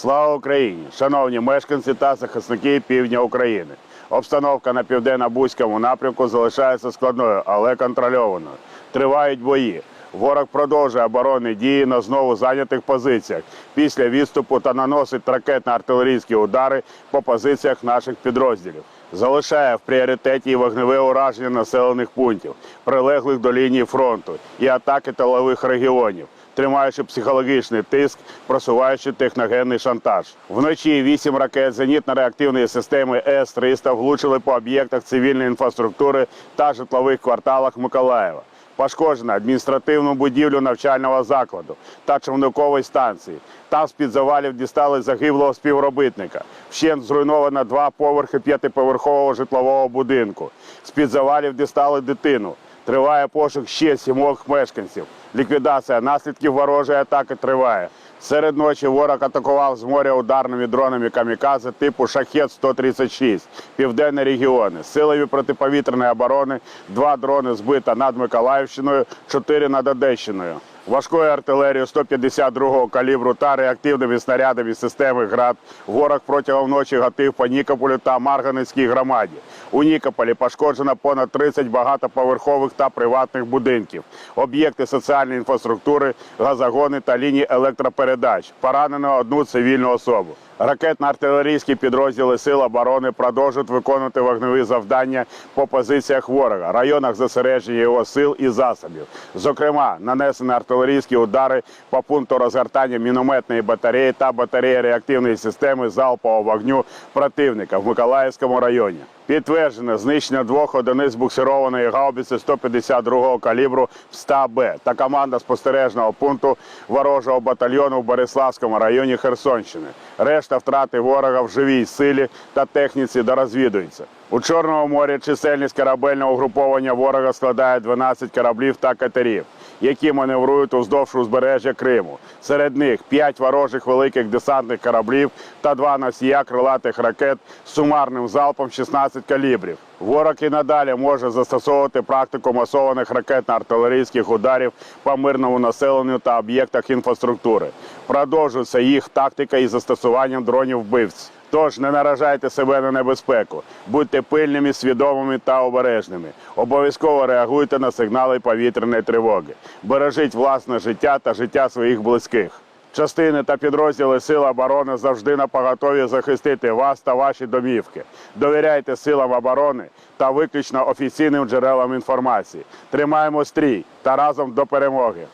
Слава Україні! Шановні мешканці та захисники півдня України. Обстановка на південно-бузькому напрямку залишається складною, але контрольованою. Тривають бої. Ворог продовжує оборонні дії на знову зайнятих позиціях після відступу та наносить ракетно-артилерійські удари по позиціях наших підрозділів. Залишає в пріоритеті вогневе ураження населених пунктів, прилеглих до лінії фронту і атаки тилових регіонів тримаючи психологічний тиск, просуваючи техногенний шантаж. Вночі вісім ракет зенітно-реактивної системи С-300 влучили по об'єктах цивільної інфраструктури та житлових кварталах Миколаєва. Пошкоджено адміністративну будівлю навчального закладу та човникової станції. Там з-під завалів дістали загиблого співробітника. Вщент зруйновано два поверхи п'ятиповерхового житлового будинку. З-під завалів дістали дитину. Триває пошук ще сімох мешканців. Ліквідація наслідків ворожої атаки триває. Серед ночі ворог атакував з моря ударними дронами камікадзе типу Шахет-136 південні регіони. Силами протиповітряної оборони два дрони збито над Миколаївщиною, чотири над Одещиною. Важкою артилерією 152-го калібру та реактивними снарядами системи ГРАД ворог протягом ночі гатив по Нікополю та Марганецькій громаді. У Нікополі пошкоджено понад 30 багатоповерхових та приватних будинків, об'єкти соціальної інфраструктури, газогони та лінії електропередач. Поранено одну цивільну особу. Ракетно-артилерійські підрозділи Сил оборони продовжують виконувати вогневі завдання по позиціях ворога, районах зосередження його сил і засобів. Зокрема, нанесені артилерійські удари по пункту розгортання мінометної батареї та батареї реактивної системи залпового вогню противника в Миколаївському районі. Підтверджено знищення двох одиниць буксированої гаубиці 152-го калібру в 100Б та команда спостережного пункту ворожого батальйону в Бориславському районі Херсонщини. Решта втрати ворога в живій силі та техніці дорозвідується. У Чорному морі чисельність корабельного угруповання ворога складає 12 кораблів та катерів, які маневрують уздовж узбережжя Криму. Серед них 5 ворожих великих десантних кораблів та 2 носія крилатих ракет з сумарним залпом 16 калібрів. Ворог і надалі може застосовувати практику масованих ракетно-артилерійських ударів по мирному населенню та об'єктах інфраструктури. Продовжується їх тактика із застосуванням дронів вбивць. Тож не наражайте себе на небезпеку, будьте пильними, свідомими та обережними. Обов'язково реагуйте на сигнали повітряної тривоги. Бережіть власне життя та життя своїх близьких. Частини та підрозділи Сил оборони завжди на поготові захистити вас та ваші домівки. Довіряйте силам оборони та виключно офіційним джерелам інформації. Тримаємо стрій та разом до перемоги.